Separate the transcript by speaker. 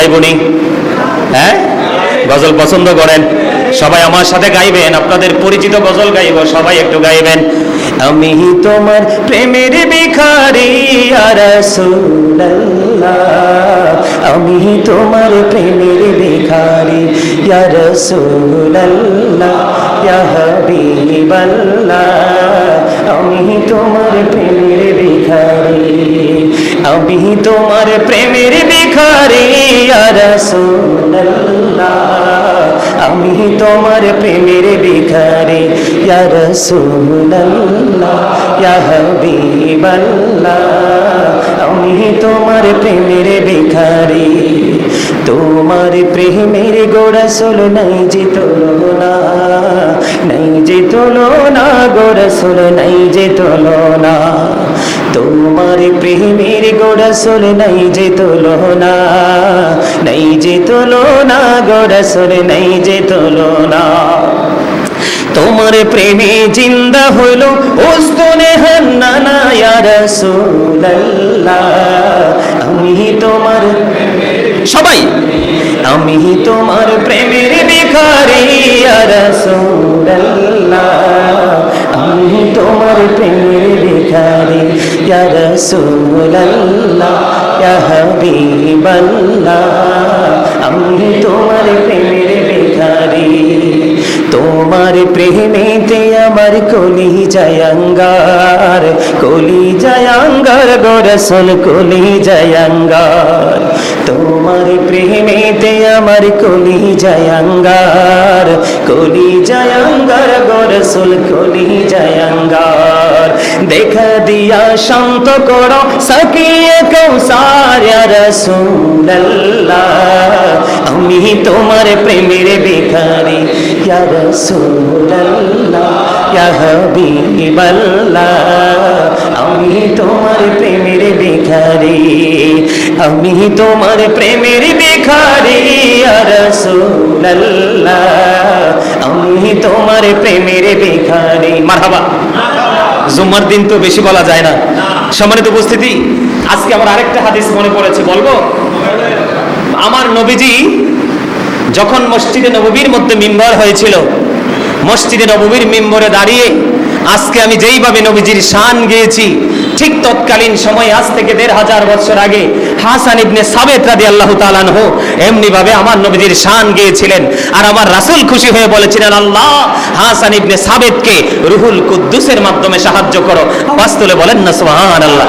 Speaker 1: গাইবনি হ্যাঁ? গজল পছন্দ করেন। সবাই আমার সাথে গাইবেন, আপনাদের পরিচিত গজল গাইব, সবাই একটু গাইবেন। আমি তোমার প্রেমের ভিখারি আর আমি তোমার প্রেমের ভিখারি আমি তোমার প্রেমের ভিখারি। আমি তোমার প্রেমের ভিখারি ইয়া রাসূলুল্লাহ আমি তোমার প্রেমের ভিখারি ইয়া রাসূলুল্লাহ ইয়া হাবিবাল্লাহ আমি তোমার প্রেমের ভিখারি তোমার প্রেমের গোড়াসল নাই যে তুলনা নাই যে তুলনা গোড়াসল নাই যে তুলনা তোমার প্রেমের গোড়াসল নাই যে তোলো না নাই যে তুলনা গোড়াসল নাই যে তোলো না তোমার প্রেমে জিন্দা হইল ওস্তনে হান্নানা, ইয়া রাসূলুল্লাহ। আমি তোমার সবাই, আমি তোমার প্রেমের ভিখারি, ইয়া রাসূলুল্লাহ। ভিখারি ইয়া রাসূলুল্লাহ ইয়া হাবিবাল্লাহ আমি তোমার প্রেমের ভিখারি তোমার প্রেমেতে আমার কলি জয়ঙ্গার কলি জয়ঙ্গার গোরসল কলি জয়ঙ্গার তোমার প্রেমেতে আমার কলি জয়ঙ্গার কলি জয়ঙ্গার গোরসল কলি জয়ঙ্গার দেখা দিয়া শান্ত করো সকিয়ে কৌসার রসুল্লাহ আমি তোমার প্রেমের ইয়া হাবিবাল্লাহ আমি তোমার প্রেমের ভিখারি আমি তোমার প্রেমের ভিখারি ইয়া রাসূলুল্লাহ আমি তোমার প্রেমের ভিখারি মারহাবা জুম্মার দিন তো বেশি বলা যায় না। সম্মানিত উপস্থিতি আজকে আমার আরেকটা হাদিস মনে পড়েছে বলব? আমার নবীজি যখন মসজিদে নবীর মধ্যে মিম্বর হয়েছিল মসজিদে নবীর মিম্বরে দাঁড়িয়ে আজকে আমি যেইভাবে নবীজির শান গেয়েছি ঠিক তৎকালীন সময়, আজ থেকে দেড় হাজার বছর আগে হাসান ইবনে সাবেত রাদি আল্লাহ তালানহ এমনি ভাবে আমার নবীদের শান গিয়েছিলেন। আর আমার রাসুল খুশি হয়ে বলেছিলেন, আল্লাহ, হাসান ইবনে সাবেতকে রুহুল কুদ্দুসের মাধ্যমে সাহায্য করো। আওয়াজ তুলে বলেন না, সুবহানাল্লাহ।